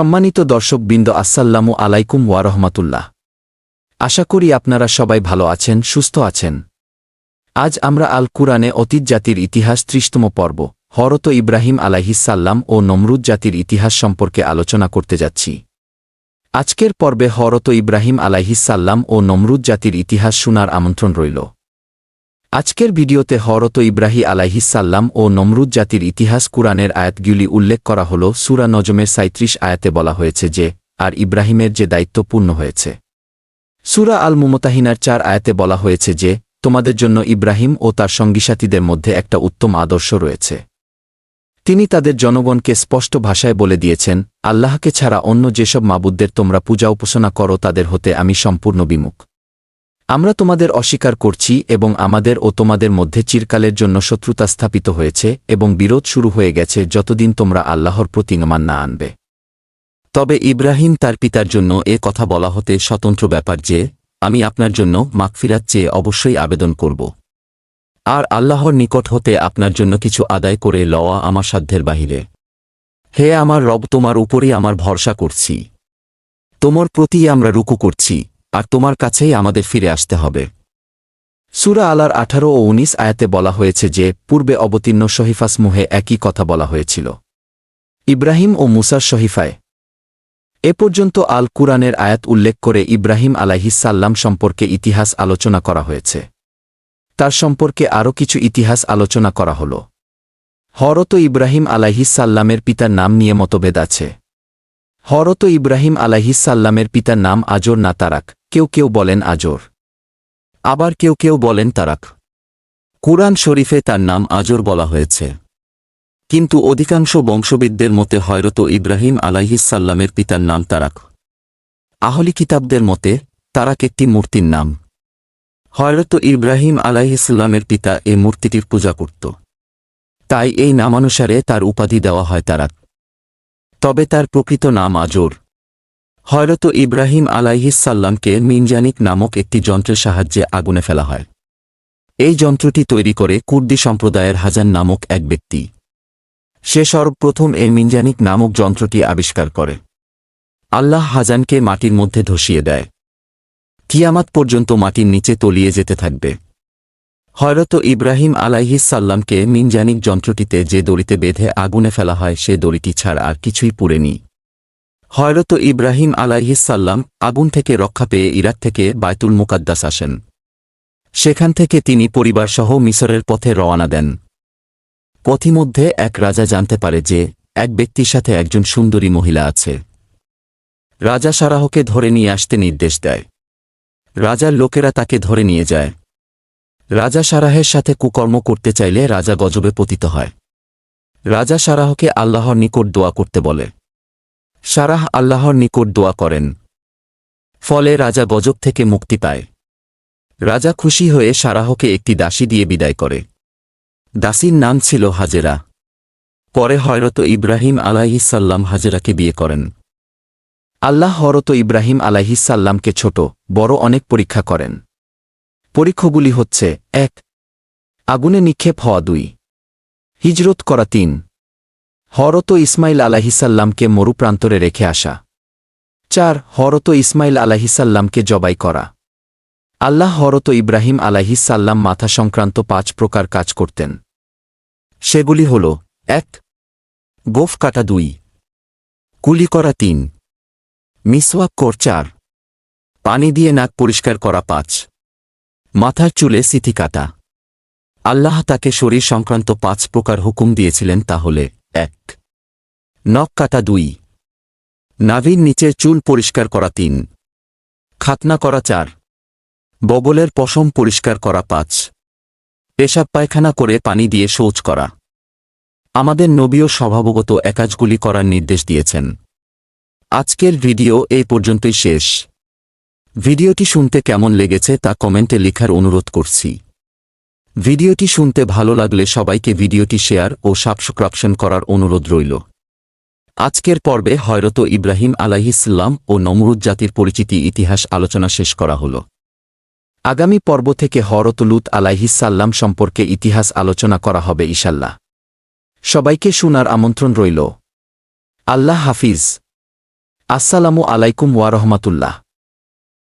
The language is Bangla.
সম্মানিত দর্শকবৃন্দ আসসাল্লামু আলাইকুম ওয়া রহমাতুল্লাহ। আশা করি আপনারা সবাই ভালো আছেন, সুস্থ আছেন। আজ আমরা আল কুরআনে অতীত জাতির ইতিহাস ত্রিশতম পর্ব হরত ইব্রাহিম আলাইহিসাল্লাম ও নমরুদ জাতির ইতিহাস সম্পর্কে আলোচনা করতে যাচ্ছি। আজকের পর্বে হরত ইব্রাহিম আলাইহিসাল্লাম ও নমরুদ জাতির ইতিহাস শোনার আমন্ত্রণ রইল। আজকের ভিডিওতে হরত ইব্রাহি আলাইহিসাল্লাম ও নমরুদ জাতির ইতিহাস কুরআনের আয়াতগুলি উল্লেখ করা হল। সুরা নজমের সাঁত্রিশ আয়াতে বলা হয়েছে যে, আর ইব্রাহিমের যে দায়িত্ব পূর্ণ হয়েছে। সুরা আল মুমতাহিনার চার আয়াতে বলা হয়েছে যে, তোমাদের জন্য ইব্রাহিম ও তার সঙ্গীসাথীদের মধ্যে একটা উত্তম আদর্শ রয়েছে। তিনি তাদের জনগণকে স্পষ্ট ভাষায় বলে দিয়েছেন, আল্লাহকে ছাড়া অন্য যেসব মাবুদদের তোমরা পূজা উপাসনা করো তাদের হতে আমি সম্পূর্ণ বিমুখ। আমরা তোমাদের অস্বীকার করছি এবং আমাদের ও তোমাদের মধ্যে চিরকালের জন্য শত্রুতা স্থাপিত হয়েছে এবং বিরোধ শুরু হয়ে গেছে যতদিন তোমরা আল্লাহর প্রতি নমান না আনবে। তবে ইব্রাহিম তার পিতার জন্য এ কথা বলা হতে স্বতন্ত্র ব্যাপার যে, আমি আপনার জন্য মাগফিরাত চেয়ে অবশ্যই আবেদন করব। আর আল্লাহর নিকট হতে আপনার জন্য কিছু আদায় করে লওয়া আমার সাধ্যের বাহিরে। হে আমার রব, তোমার উপরই আমার ভরসা করছি। তোমার প্রতি আমরা রুকু করছি। আর তোমার কাছেই আমাদের ফিরে আসতে হবে। সুরা আলার আঠারো ও উনিশ আয়াতে বলা হয়েছে যে, পূর্বে অবতীর্ণ শহীফাসমূহে একই কথা বলা হয়েছিল। ইব্রাহিম ও মুসার শহীফায়। এ পর্যন্ত আল কুরআনের আয়াত উল্লেখ করে ইব্রাহিম আলাইহিসাল্লাম সম্পর্কে ইতিহাস আলোচনা করা হয়েছে। তার সম্পর্কে আরও কিছু ইতিহাস আলোচনা করা হল। হরত ইব্রাহিম আলাইহিসাল্লামের পিতার নাম নিয়ে মতভেদ আছে। হরত ইব্রাহিম আলাইহিসাল্লামের পিতার নাম আজর না তারাক কেউ কেউ বলেন আজর। আবার কেউ কেউ বলেন তারাক। কুরআন শরীফে তার নাম আজর বলা হয়েছে। কিন্তু অধিকাংশ বংশবিদদের মতে হয়রত ইব্রাহিম আলাইহিসাল্লামের পিতার নাম তারাক। আহলি কিতাবদের মতে তারাক একটি মূর্তির নাম। হয়রত ইব্রাহিম আলাইহিসাল্লামের পিতা এ মূর্তিটির পূজা করত। তাই এই নামানুসারে তার উপাধি দেওয়া হয় তারাক। তবে তার প্রকৃত নাম আজর। হয়রত ইব্রাহিম আলাইহিসাল্লামকে মিনজানিক নামক একটি যন্ত্রের সাহায্যে আগুনে ফেলা হয়। এই যন্ত্রটি তৈরি করে কুর্দি সম্প্রদায়ের হাজান নামক এক ব্যক্তি। সে সর্বপ্রথম এই মিনজানিক নামক যন্ত্রটি আবিষ্কার করে। আল্লাহ হাজানকে মাটির মধ্যে ধসিয়ে দেয়। কিয়ামাত পর্যন্ত মাটির নিচে তলিয়ে যেতে থাকবে। হয়রত ইব্রাহিম আলাইহিসাল্লামকে মিনজানিক যন্ত্রটিতে যে দড়িতে বেঁধে আগুনে ফেলা হয়, সে দড়িটি ছাড়া আর কিছুই পুড়েনি হয়রত ইব্রাহিম আলাইহিসাল্লাম আগুন থেকে রক্ষা পেয়ে ইরাক থেকে বায়তুল মুকাদ্দাস আসেন। সেখান থেকে তিনি পরিবারসহ মিশরের পথে রওয়ানা দেন। পথিমধ্যে এক রাজা জানতে পারে যে এক ব্যক্তির সাথে একজন সুন্দরী মহিলা আছে। রাজা সারাহকে ধরে নিয়ে আসতে নির্দেশ দেয়। রাজার লোকেরা তাকে ধরে নিয়ে যায়। রাজা সারাহের সাথে কুকর্ম করতে চাইলে রাজা গজবে পতিত হয়। রাজা সারাহকে আল্লাহর নিকট দোয়া করতে বলে। সারাহ আল্লাহর নিকট দোয়া করেন। ফলে রাজা গজব থেকে মুক্তি পায়। রাজা খুশি হয়ে সারাহকে একটি দাসী দিয়ে বিদায় করে। দাসীর নাম ছিল হাজেরা। পরে হয়রত ইব্রাহিম আলাইহিসাল্লাম হাজেরাকে বিয়ে করেন। আল্লাহ হরত ইব্রাহিম আলাইহিসাল্লামকে ছোট, বড় অনেক পরীক্ষা করেন। পরীক্ষাগুলি হচ্ছে, এক, আগুনে নিক্ষেপ হওয়া দুই, হিজরত করা তিন হরত ইসমাইল আলাহিসাল্লামকে মরুপ্রান্তরে রেখে আসা। চার, হরত ইসমাইল আলাহিসাল্লামকে জবাই করা। আল্লাহ হরত ইব্রাহিম আলাহিসাল্লাম মাথা সংক্রান্ত পাঁচ প্রকার কাজ করতেন। সেগুলি হল, এক, গোফ কাটা দুই, কুলি করা তিন, মিসওয়াক কর চার, পানি দিয়ে নাক পরিষ্কার করা পাঁচ, মাথার চুলে সিথি কাটা। আল্লাহ তাকে শরীর সংক্রান্ত পাঁচ প্রকার হুকুম দিয়েছিলেন তাহলে এক। নখ কাটা দুই। নাভির নিচের চুল পরিষ্কার করা তিন। খাতনা করা চার। বগলের পশম পরিষ্কার করা পাঁচ। পেশাব পায়খানা করে পানি দিয়ে শৌচ করা। আমাদের নবীয় স্বভাবগত একাজগুলি করার নির্দেশ দিয়েছেন। আজকের ভিডিও এই পর্যন্তই শেষ। ভিডিওটি শুনতে কেমন লেগেছে তা কমেন্টে লেখার অনুরোধ করছি। ভিডিওটি শুনতে ভালো লাগলে সবাইকে ভিডিওটি শেয়ার ও সাবস্ক্রাপশন করার অনুরোধ রইল। আজকের পর্বে হয়রত ইব্রাহিম আলাইহিসাল্লাম ও নমরুদ জাতির পরিচিতি ইতিহাস আলোচনা শেষ করা হল। আগামী পর্ব থেকে হরত লুত আলাইহিসাল্লাম সম্পর্কে ইতিহাস আলোচনা করা হবে ইশাল্লাহ সবাইকে শোনার আমন্ত্রণ রইল। আল্লাহ হাফিজ। আসসালামু আলাইকুম ওয়ারহমাতুল্লাহ